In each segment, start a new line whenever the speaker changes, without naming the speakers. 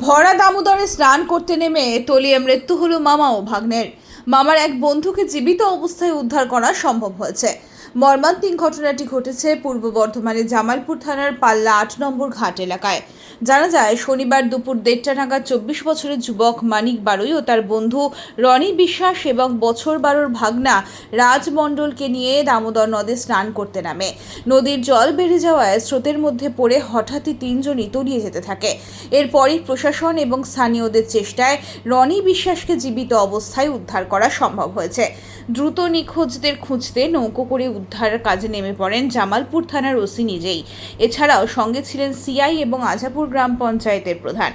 ভরা দামোদরে স্নান করতে নেমে তলিয়ে মৃত্যু হলো মামা ও ভাগ্নের। মামার এক বন্ধুকে জীবিত অবস্থায় উদ্ধার করা সম্ভব হয়েছে। মর্মান্তিক ঘটনাটি ঘটেছে পূর্ব বর্ধমানের জামালপুর থানার পাল্লা আট নম্বর ঘাট এলাকায়। জানা যায়, শনিবার দুপুর দেড়টা নাগাদ চব্বিশ বছরের যুবক মানিক বারুই ও তার বন্ধু রনি বিশ্বাস এবং বছর বারোর ভাগনা রাজ মণ্ডলকে নিয়ে দামোদর নদে স্নান করতে নামে। নদীর জল বেড়ে যাওয়ায় স্রোতের মধ্যে পড়ে হঠাৎই তিনজনই তলিয়ে যেতে থাকে। এরপরই প্রশাসন এবং স্থানীয়দের চেষ্টায় রনি বিশ্বাসকে জীবিত অবস্থায় উদ্ধার করা সম্ভব হয়েছে। দ্রুত নিখোঁজদের খুঁজতে নৌকো করে উদ্ধারের কাজে নেমে পড়েন জামালপুর থানার ওসি নিজেই। এছাড়াও সঙ্গে ছিলেন সিআই এবং আজাপুর গ্রাম পঞ্চায়েতের প্রধান।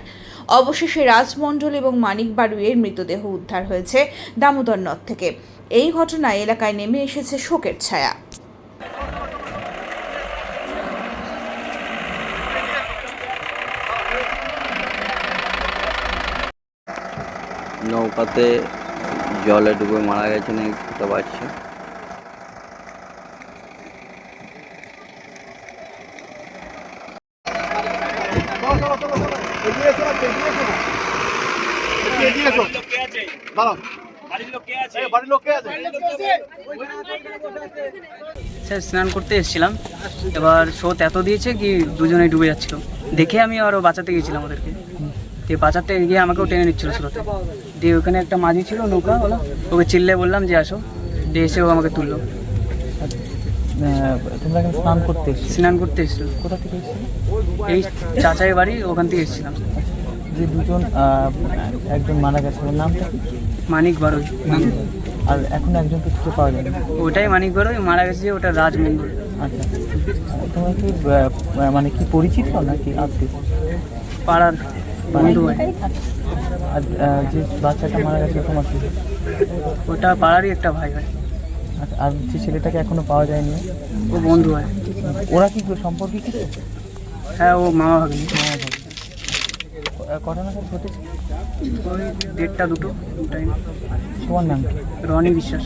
অবশেষে রাজমণ্ডল এবং মানিক বাড়ুইয়ের মৃতদেহ উদ্ধার হয়েছে দামোদর নদ থেকে। এই ঘটনায় এলাকায় নেমে এসেছে শোকের ছায়া।
নৌকাতে জলে ডুবে মারা গেছেন একটা বাচ্চা
স্যার স্নান করতে এসেছিলাম। এবার স্রোত এত দিয়েছে কি দুজনে ডুবে যাচ্ছিল। দেখে আমি আরও বাঁচাতে গেছিলাম ওদেরকে। দিয়ে বাঁচাতে গিয়ে আমাকেও টেনে নিচ্ছিল স্রোতে। দিয়ে ওখানে একটা মাঝি ছিল নৌকা হলো ওকে চিল্লে বললাম যে আসো। দিয়ে এসে ও আমাকে তুললো।
তোমরা এখানে স্নান করতে এসেছ
স্নান করতে এসেছিল
কোথা থেকে এসেছ
এই চাচাই বাড়ি ওখান থেকে এসেছিলাম।
যে দুজন একজন মারা গেছে ওর নামটা কি?
মানিক বারোই।
আর এখন একজনকে খুঁজে পাওয়া যায়।
ওটাই মানিক বারোই মারা গেছে ওটা রাজমঙ্গল।
আচ্ছা। তোমরা কি মানে কি পরিচিত নাকি আত্মীয়?
পাড়ার বন্ধু
আর যে বাচ্চাটা মারা গেছে তোমার কি?
ওটা পাড়ারই একটা ভাই হয়।
আর যে ছেলেটাকে এখনও পাওয়া যায়নি?
ও বন্ধু হয়।
ওরা কি সম্পর্কে কিছু?
হ্যাঁ ও মা ভাগ্নি
কটা নাগাদ ঘটেছে?
ওই দেড়টা দুটো টাইম
তোমার নাম
রনি বিশ্বাস।